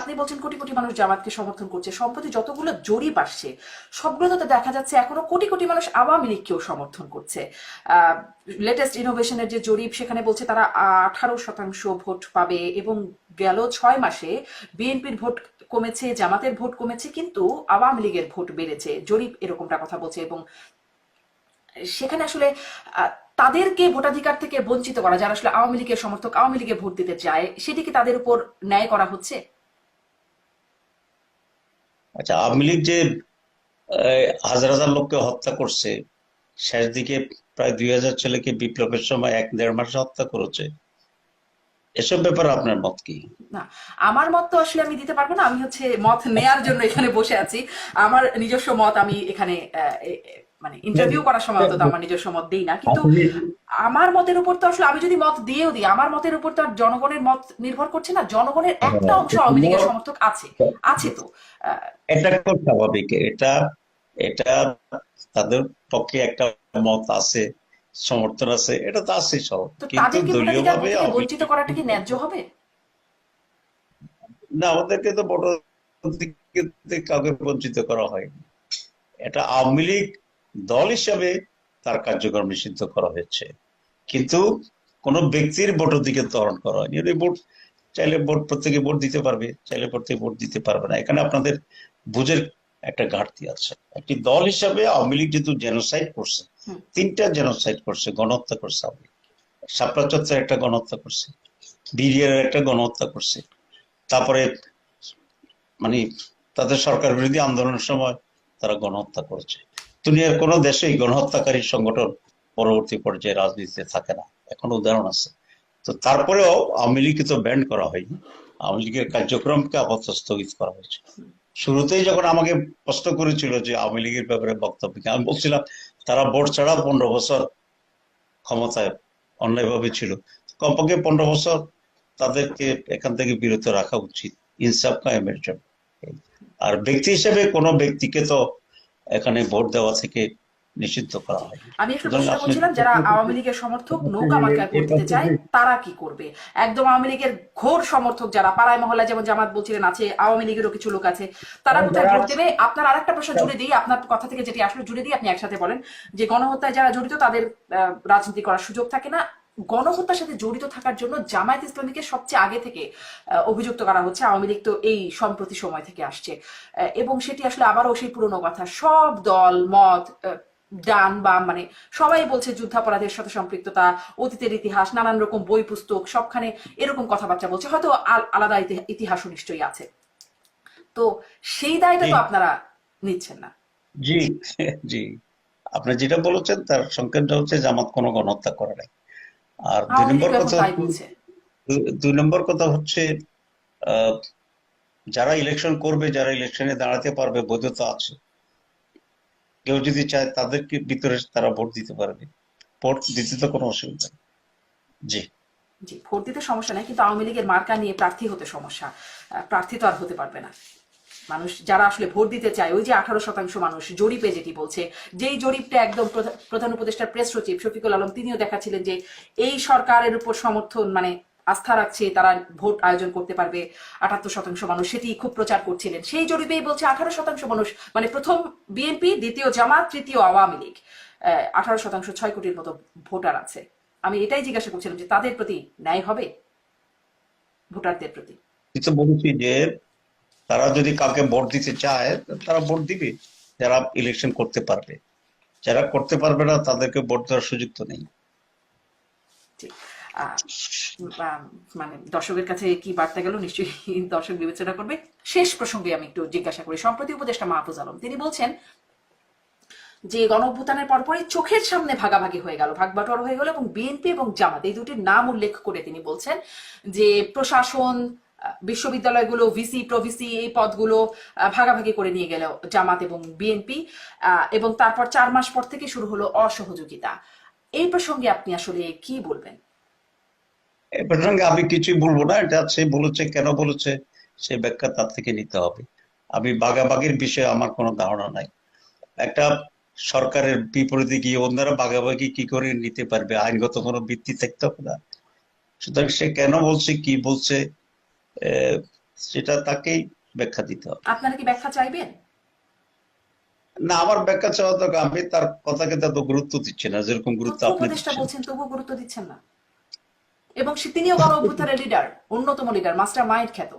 আপনি বলছেন কোটি কোটি মানুষ জামাতকে সমর্থন করছে। সম্প্রতি যতগুলো জরিপ আসছে, সবগুলোতে দেখা যাচ্ছে এখনও কোটি কোটি মানুষ আওয়ামী লীগকেও সমর্থন করছে। লেটেস্ট ইনোভেশনের যে জরিপ, সেখানে বলছে তারা আঠারো শতাংশ ভোট পাবে এবং গেল ছয় মাসে বিএনপির ভোট কমেছে, জামাতের ভোট কমেছে, কিন্তু আওয়ামী লীগের ভোট বেড়েছে। জরিপ এরকমটা কথা বলছে এবং সেখানে আসলে তাদেরকে ভোটাধিকার থেকে বঞ্চিত করা, যারা আসলে আওয়ামী লীগের সমর্থক, আওয়ামী লীগে ভোট দিতে চায় সেটিকে তাদের উপর ন্যায় করা হচ্ছে? আচ্ছা আওয়ামী লীগ যে হাজার হাজার লোককে হত্যা করছে, শেষ দিকে প্রায় দুই হাজার ছেলেকে বিপ্লবের সময় এক দেড় মাসে হত্যা করেছে, এসব ব্যাপারে আপনার মত কি? না, আমার মত তো আসলে আমি দিতে পারব না, আমি হচ্ছে মত নেয়ার জন্য এখানে বসে আছি। আমার নিজস্ব মত আমি এখানে মানে ইন্টারভিউ করার সময় অন্তত আমার নিজস্ব মত দেই না। কিন্তু আমার মতের উপর তো আসলে আমি যদি মত দিয়েও দিই আমার মতের উপর তো আর জনগণের মত নির্ভর করছে না জনগণের একটা অংশ আওয়ামী লীগের সমর্থক আছে আছে তো। এটা খুব স্বাভাবিক এটা এটা তাদের পক্ষে একটা মত আছে সমর্থন আছে এটা তো আছে সব। তো কিন্তু তাদেরকে দলীয় ভাবে থেকে বঞ্চিত করাটা কি ন্যায্য হবে? না আমাদেরকে তো বড় কাউকে বঞ্চিত করা হয়নি। এটা আওয়ামী লীগ দল হিসাবে তার কার্যক্রম নিষিদ্ধ করা হয়েছে। কিন্তু কোন ব্যক্তির ভোট দিকে ত্বরণ করা হয়নি। ভোট চাইলে ভোট প্রত্যেকে ভোট দিতে পারবে চাইলে প্রত্যেকে ভোট দিতে পারবে না। এখানে আপনাদের বুঝের একটা ঘাটতি আছে। একটি দল হিসাবে আওয়ামী লীগ যেহেতু জেনোসাইড করছে তিনটা জেনোসাইড করছে গণহত্যা করছে আওয়ামী লীগ। শাপলা চত্বরে একটা গণহত্যা করছে বিডিআর একটা গণহত্যা করছে। তারপরে মানে তাদের সরকার বিরোধী আন্দোলনের সময় তারা গণহত্যা করেছে। দুনিয়ার কোনো দেশেই গণহত্যাকারী সংগঠন পরবর্তী পর্যায়ে রাজনীতিতে থাকে না। এখন উদাহরণ আছে। তো তারপরেও আওয়ামী লীগকে তো ব্যান্ড করা হয়নি। আওয়ামী লীগের কার্যক্রমকে আপাতত স্থগিত করা হয়েছে। শুরুতেই যখন আমাকে প্রশ্ন করেছিল যে আওয়ামী লীগের ব্যাপারে বক্তব্য আমি বলছিলাম, তারা ভোট ছাড়া পনেরো বছর ক্ষমতায় অন্যায়ভাবে ছিল। কমপক্ষে পনেরো বছর তাদেরকে এখান থেকে বিরত রাখা উচিত, ইনসাফ কায়েমের জন্য। আর ব্যক্তি হিসেবে কোনো ব্যক্তিকে তো এখানে ভোট দেওয়া থেকে নিষিদ্ধ করা হয়। আমি একটা প্রশ্ন করছিলাম যারা আওয়ামী লীগের সমর্থক নৌকা মার্কায় ভোট দিতে চায় তারা কি করবে? একদম আওয়ামী লীগের ঘোর সমর্থক যারা পাড়ায় মহল্লায় যেমন জামাত বলছিলেন আছে আওয়ামী লীগেরও কিছু লোক আছে তারা কোথায় ভোট দেবে? আপনার আরেকটা প্রশ্ন জুড়ে দিই আপনার কথা থেকে যেটি আসলে জুড়ে দিই আপনি একসাথে বলেন যে গণহত্যায় যারা জড়িত তাদের রাজনীতি করার সুযোগ থাকে না গণহত্যার সাথে জড়িত থাকার জন্য জামায়াত ইসলামীকে সবচেয়ে আগে থেকে অভিযুক্ত করা হচ্ছে। আওয়ামী লীগ তো এই সম্প্রতি সময় থেকে আসছে। এবং সেটি আসলে আবারও সেই পুরনো কথা। সব দল মত ডান বাম মানে সবাই বলছে যুদ্ধাপরাধের সাথে সম্পৃক্ততা অতীতের ইতিহাস নানান রকম বই পুস্তক সবখানে এরকম কথাবার্তা বলছে। হয়তো আল- আলাদা ইতি- ইতিহাসও নিশ্চয়ই আছে। তো সেই দায়টা তো আপনারা নিচ্ছেন না। জি জি। আপনি যেটা বলেছেন তার সংকেতটা হচ্ছে জামাত কোনো গণহত্যা করে নাই। আর দুই নম্বর কথা দুই নম্বর কথা হচ্ছে যারা ইলেকশন করবে যারা ইলেকশনে দাঁড়াতে পারবে বৈধতা আছে। কেউ যদি চায় তাদেরকে ভিতরে তারা ভোট দিতে পারবে। ভোট দিতে তো কোনো অসুবিধা নেই। জি। জি ভোট দিতে সমস্যা নাই কিন্তু আওয়ামী লীগের মার্কা নিয়ে প্রার্থী হতে সমস্যা। প্রার্থী তো আর হতে পারবে না। মানুষ, যারা আসলে ভোট দিতে চায়, ওই যে আঠারো শতাংশ মানুষ, জরিপে যেটি বলছে, যেই জরিপটা একদম প্রধান উপদেষ্টার প্রেস সচিব শফিকুল আলম, তিনিও দেখাচ্ছিলেন যে এই সরকারের উপর সমর্থন মানে আস্থা রাখছে, তারা ভোট আয়োজন করতে পারবে, আটাত্তর শতাংশ মানুষ, সেটি খুব প্রচার করছিলেন। সেই জরিপেই বলছে আঠারো শতাংশ মানুষ মানে প্রথম বিএনপি, দ্বিতীয় জামাত, তৃতীয় আওয়ামী লীগ আঠারো শতাংশ ছয় কোটির মতো ভোটার আছে। আমি এটাই জিজ্ঞাসা করছিলাম যে তাদের প্রতি ন্যায় হবে? ভোটারদের প্রতি? যে তারা যদি কাউকে ভোট দিতে চায়, তারা ভোট দিবে। যারা ইলেকশন করতে পারবে। যারা করতে পারবে না, তাদেরকে ভোট দেওয়ার সুযোগ তো নেই। মানে দর্শকের কাছে কি বার্তা গেল, নিশ্চয়ই দর্শক বিবেচনা করবে। শেষ প্রসঙ্গে আমি একটু জিজ্ঞাসা করি। সম্প্রতি উপদেষ্টা মাহফুজ আলম, তিনি বলছেন যে গণ অভ্যুত্থানের পরপরই চোখের সামনে ভাগাভাগি হয়ে গেল ভাগ বাটোয়ারা হয়ে গেল এবং বিএনপি এবং জামাত, এই দুটির নাম উল্লেখ করে তিনি বলছেন যে, প্রশাসন বিশ্ববিদ্যালয়গুলো, ভিসি, প্রভিসি এই পদগুলো ভাগাভাগি করে নিয়ে গেল জামাত এবং বিএনপি এবং তারপর চার মাস পর থেকে শুরু হলো অসহযোগিতা। এই প্রসঙ্গে আপনি আসলে কি বলবেন? এ প্রসঙ্গে আমি কিছুই বলব না, এটা সে বলেছে, কেন বলেছে, সে ব্যাখ্যা তার থেকে নিতে হবে। আমি বাগাবাগির বিষয়ে আমার কোনো ধারণা নাই। একটা সরকারের বিপরীতে গিয়ে অন্যরা বাগাবাগি কি করে নিতে পারবে? আইনগত কোনো ভিত্তি থাকতে হবে না। সুতরাং সে কেন বলছে, কি বলছে সেটা তাকেই ব্যাখ্যা দিতে হবে। আপনারা কি ব্যাখ্যা চাইবেন? না আমার ব্যাখ্যা চাওয়া তো আমি তার কথাকে তত গুরুত্ব দিচ্ছি না যেরকম গুরুত্ব আপনি বলছেন তবুও গুরুত্ব দিচ্ছেন না। এবং সে- তিনিও গণ অভ্যুত্থানের লিডার অন্যতম লিডার মাস্টার মাইন্ড খ্যাত।